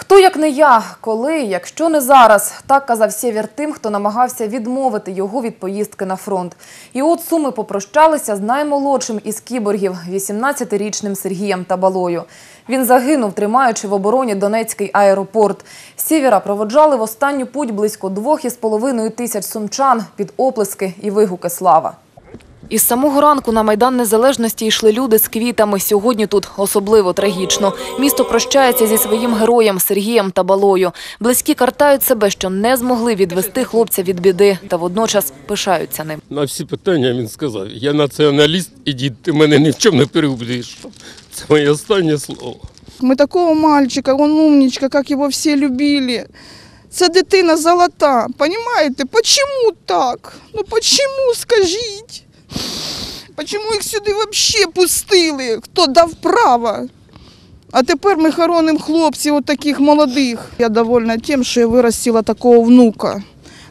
Хто як не я, коли, якщо не зараз, так казав Сєвєр тим, хто намагався відмовити його від поїздки на фронт. І от суми попрощалися з наймолодшим із кіборгів, 18-річним Сергієм Табалою. Він загинув, тримаючи в обороні Донецький аеропорт. Сєвєра проводжали в останню путь близько двох із половиною тисяч сумчан під оплески і вигуки слава. Із самого ранку на Майдан Незалежності йшли люди з квітами. Сьогодні тут особливо трагічно. Місто прощається зі своїм героєм Сергієм Табалою. Близькі картають себе, що не змогли відвести хлопця від біди, та водночас пишаються ним. На всі питання він сказав: я націоналіст, ідіть, ти мене ні в чому не переубедиш. Це моє останнє слово. Мы такого мальчика, он умничка, как его все любили. Це дитина золота, понимаете? Почему так? Ну почему, скажіть? Почему їх сюди вообще пустили? Хто дав право? А тепер ми хоронимо хлопців от таких молодих. Я довольна тим, що я виростила такого внука.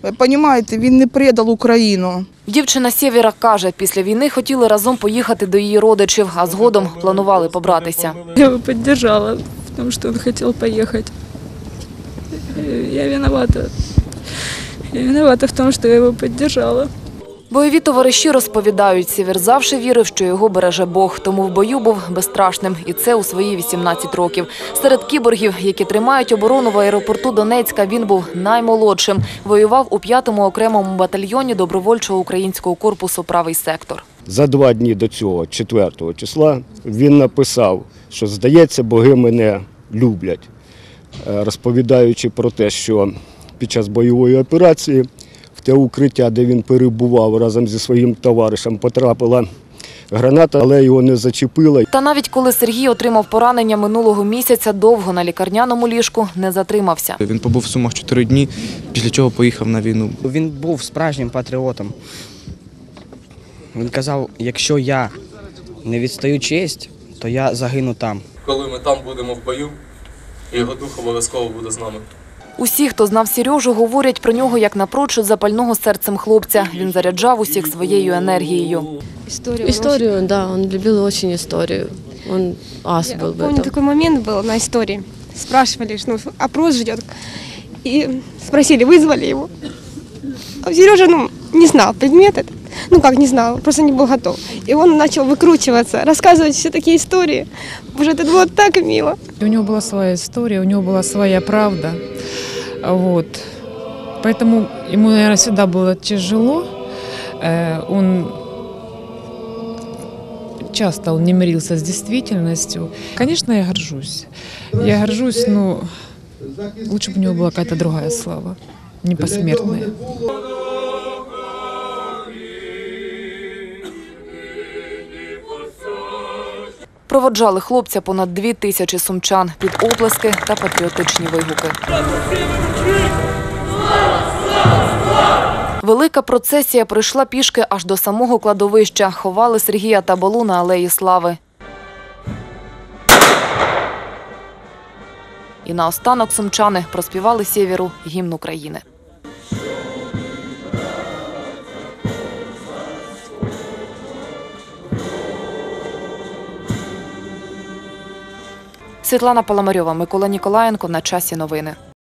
Ви розумієте, він не предав Україну. Дівчина Сєвєра каже, після війни хотіли разом поїхати до її родичів, а згодом планували побратися. Я его поддержала в том, что он хотел поехать. Э, Я виновата. Я виновата в том, что я его поддержала. Бойові товариші розповідають, Сєвєр завжди вірив, що його береже Бог, тому в бою був безстрашним. І це у свої 18 років. Серед кіборгів, які тримають оборону в аеропорту Донецька, він був наймолодшим. Воював у 5-му окремому батальйоні добровольчого українського корпусу «Правий сектор». За два дні до цього, 4 числа, він написав, що здається, боги мене люблять, Е, розповідаючи про те, що під час бойової операції те укриття, де він перебував разом зі своїм товаришем, потрапила граната, але його не зачепила. Та навіть коли Сергій отримав поранення минулого місяця, довго на лікарняному ліжку не затримався. Він побув в Сумах 4 дні, після чого поїхав на війну. Він був справжнім патріотом. Він казав, якщо я не відстаю честь, то я загину там. Коли ми там будемо в бою, його дух обов'язково буде з нами. Усі, хто знав Сережу, говорять про нього як напрочуд запального серцем хлопця. Він заряджав усіх своєю енергією. Историю. Историю, да, он любил очень историю. Он ас Я был в помню, этом. такой момент был на истории. Спрашивали, что ну, опрос ждет. И спросили, вызвали его. А Сережа, ну, не знал предмет этот. Ну как не знал, просто не был готов. И он начал выкручиваться, рассказывать все такие истории. Боже, это было так мило. У него была своя история, у него была своя правда. Вот. Поэтому ему, наверное, всегда было тяжело. Э, Он часто он не мирился с действительностью. Конечно, я горжусь. Я горжусь, но лучше бы у него была какая-то другая слава, не посмертная. Проводжали хлопця понад дві тисячі сумчан під оплески та патріотичні вигуки. Велика процесія пройшла пішки аж до самого кладовища. Ховали Сергія Табалу на алеї Слави. І наостанок сумчани проспівали сєвєру гімн України. Світлана Паламарьова, Микола Ніколаєнко. На часі новини.